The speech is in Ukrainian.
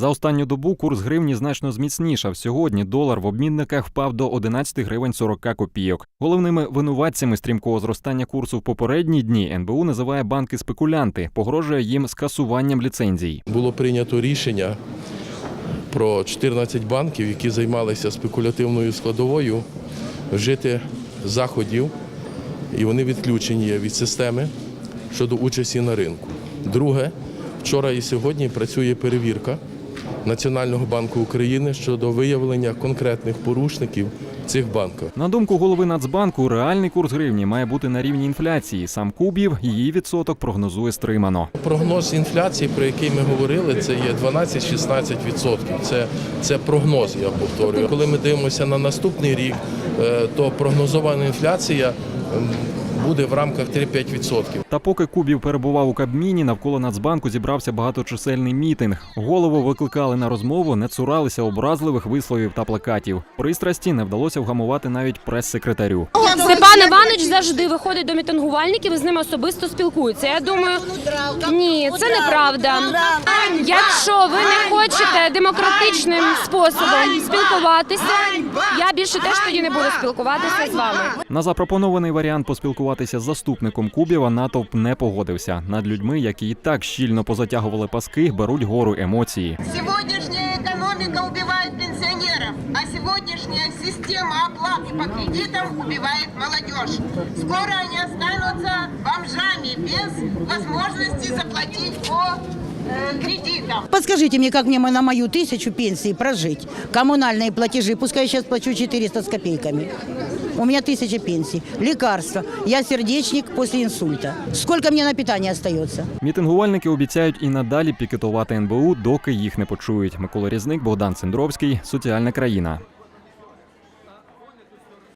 За останню добу курс гривні значно зміцнішав. Сьогодні долар в обмінниках впав до 11 гривень 40 копійок. Головними винуватцями стрімкого зростання курсу в попередні дні НБУ називає банки спекулянти, погрожує їм скасуванням ліцензій. Було прийнято рішення про 14 банків, які займалися спекулятивною складовою, вжити заходів, і вони відключені від системи щодо участі на ринку. Друге, вчора і сьогодні працює перевірка Національного банку України щодо виявлення конкретних порушників цих банках. На думку голови Нацбанку, реальний курс гривні має бути на рівні інфляції. Сам Кубів її відсоток прогнозує стримано. Прогноз інфляції, про який ми говорили, це є 12-16%. Це, це прогноз, я повторюю. Коли ми дивимося на наступний рік, е, то прогнозована інфляція буде в рамках 3-5%. Та поки Кубів перебував у Кабміні, навколо Нацбанку зібрався багаточисельний мітинг. Голову викликали на розмову, не цуралися образливих висловів та плакатів. Пристрасті не вдалося вгамувати навіть прес-секретарю. Степан Іванович завжди виходить до мітингувальників і з ними особисто спілкується. Я думаю, ні, це неправда. Якщо ви не хочете демократичним способом спілкуватися, я більше теж тоді не буду спілкуватися з вами. На запропонований варіант поспілкуватися з заступником Кубєва натовп не погодився. Над людьми, які і так щільно позатягували паски, беруть гору емоції. Сегодняшняя экономика убивает пенсионеров, а сегодняшняя система оплаты по кредитам убивает молодежь. Скоро они останутся бомжами без возможности заплатить по э, кредитам. Подскажите мне, как мне на мою тысячу пенсии прожить? Коммунальные платежи, пускай я сейчас плачу 400 с копейками. У меня тысяча пенсий. Лекарства. Я сердечник после инсульта. Сколько мне на питание остается? Мітингувальники обіцяють і надалі пікетувати НБУ, доки їх не почують. Микола Різник, Богдан Цендровський, соціальна країна.